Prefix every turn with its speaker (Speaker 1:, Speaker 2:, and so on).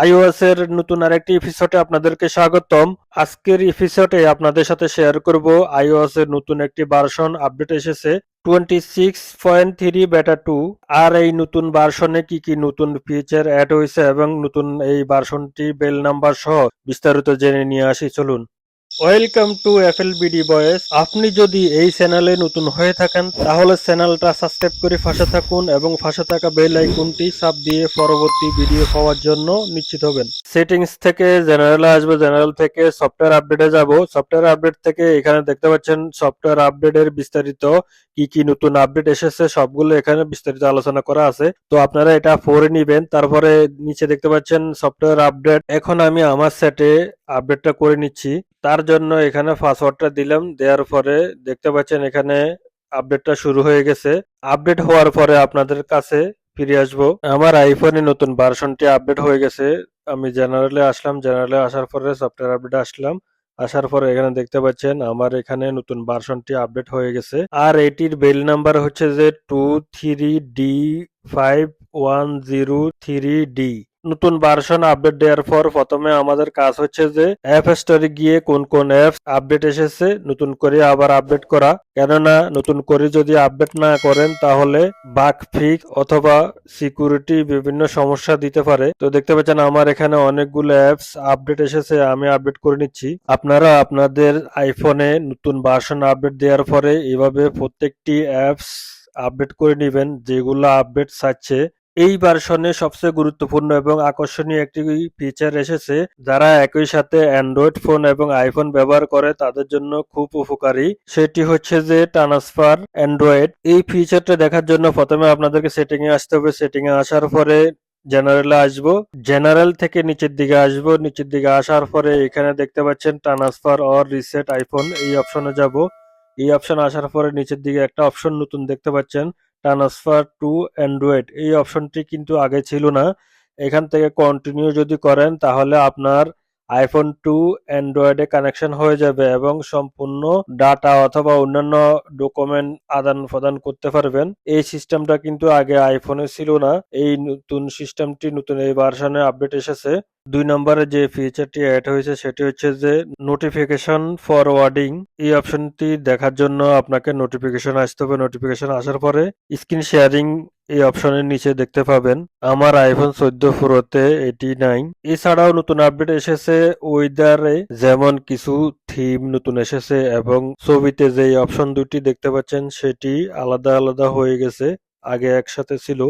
Speaker 1: IOS এর নতুন আরেকটি এপিসোডে আপনাদেরকে স্বাগতম। আজকের এপিসোডে আপনাদের সাথে শেয়ার করব আইওএস এর নতুন একটি ভার্সন আপডেট এসেছে twenty six point three beta two আর এই নতুন ভার্সনে কি কি নতুন ফিচার অ্যাড হয়েছে এবং নতুন এই ভার্সনটি বেল নাম্বার সহ বিস্তারিত জেনে নিয়ে আসি, চলুন। Welcome to FL BD boys আপনি যদি এই চ্যানেলে নতুন হয়ে থাকেন, তাহলে চ্যানেলটা সাবস্ক্রাইব করে ফাঁসে থাকুন এবং ফাঁসে থাকা বেল আইকনটি চাপ দিয়ে পরবর্তী ভিডিও পাওয়ার জন্য নিশ্চিত হবেন। সেটিংস থেকে জেনারেলে আসবে জেনারেল থেকে সফটওয়্যার আপডেটে যাব। সফটওয়্যার আপডেট থেকে এখানে দেখতে পাচ্ছেন সফটওয়্যার আপডেটের বিস্তারিত কি কি নতুন আপডেট এসেছে, সবগুলো এখানে বিস্তারিত আলোচনা করা আছে। তো আপনারা এটা পড়ে নিবেন, তারপরে নিচে দেখতে পাচ্ছেন সফটওয়্যার আপডেট এখন আমি আমার সেটে আপডেটটা করে নিচ্ছি। তার জন্য এখানে পাসওয়ার্ডটা দিলাম। দেওয়ার পরে দেখতে পাচ্ছেন এখানে আপডেটটা শুরু হয়ে গেছে। আপডেট হওয়ার পরে আপনাদের কাছে ফিরে আসব। আমার আইফোনে নতুন ভার্সনটি আপডেট হয়ে গেছে। আমি জেনারেলে আসলাম। জেনারেলে আসার পরে সফটওয়্যার আপডেট আসলাম। আসার পরে এখানে দেখতে পাচ্ছেন আমার এখানে নতুন ভার্সনটি আপডেট হয়ে গেছে। আর এটির বেল নাম্বার হচ্ছে যে two three D five one zero three D নতুন ভার্সন আপডেট দেওয়ার পর প্রথমে আমাদের কাজ হচ্ছে যে অ্যাপ স্টোরে গিয়ে কোন কোন অ্যাপস আপডেট এসেছে, নতুন করে আবার আপডেট করা। কেননা নতুন করে যদি আপডেট না করেন, তাহলে বাগ ফিক অথবা সিকিউরিটি বিভিন্ন সমস্যা দিতে পারে। তো দেখতে পাচ্ছেন, আমার এখানে অনেকগুলো অ্যাপস আপডেট এসেছে, আমি আপডেট করে নিচ্ছি। আপনারা আপনাদের আইফোনে নতুন ভার্সন আপডেট দেওয়ার পরে এভাবে প্রত্যেকটি অ্যাপস আপডেট করে নেবেন, যেগুলো আপডেট চাচ্ছে এই ভার্সনে সবচেয়ে গুরুত্বপূর্ণ এবং আকর্ষণীয় একটি ফিচার এসেছে, যারা একই সাথে অ্যান্ড্রয়েড ফোন এবং আইফোন ব্যবহার করে তাদের জন্য খুব উপকারী। সেটি হচ্ছে যে ট্রান্সফার অ্যান্ড্রয়েড এই ফিচারটা দেখার জন্য প্রথমে আপনাদেরকে সেটিং এ আসতে হবে। সেটিং এ আসার পরে জেনারেলে আসব। জেনারেল থেকে নিচের দিকে আসব। নিচের দিকে আসার পরে এখানে দেখতে পাচ্ছেন ট্রান্সফার অর রিসেট আইফোন এই অপশনে যাব। এই অপশন আসার পরে নিচের দিকে একটা অপশন নতুন দেখতে পাচ্ছেন। ট্রান্সফার টু অ্যান্ড্রয়েড এই অপশনটি কিন্তু আগে ছিল না। এখান থেকে কন্টিনিউ যদি করেন, তাহলে আপনার আইফোন টু অ্যান্ড্রয়েডে কানেকশন হয়ে যাবে এবং সম্পূর্ণ ডাটা অথবা অন্যান্য ডকুমেন্ট আদান প্রদান করতে পারবেন। এই সিস্টেমটা কিন্তু আগে আইফোনে ছিল না। এই নতুন সিস্টেমটি নতুন এই ভার্সনে আপডেট এসেছে। দুই নম্বরে যে ফিচারটি অ্যাড হয়েছে সেটি হচ্ছে যে নোটিফিকেশন ফরওয়ার্ডিং এই অপশনটি দেখার জন্য আপনাকে নোটিফিকেশন আসতে হবে। নোটিফিকেশন আসার পরে স্ক্রিন শেয়ারিং এই অপশনের নিচে দেখতে পাবেন, আমার আইফোন চোদ্দ প্রোতে এটি নাই। এছাড়াও নতুন আপডেট এসেছে ওয়েদারে যেমন কিছু থিম নতুন এসেছে এবং ছবিতে যে অপশন দুটি দেখতে পাচ্ছেন, সেটি আলাদা আলাদা হয়ে গেছে, আগে একসাথে ছিল।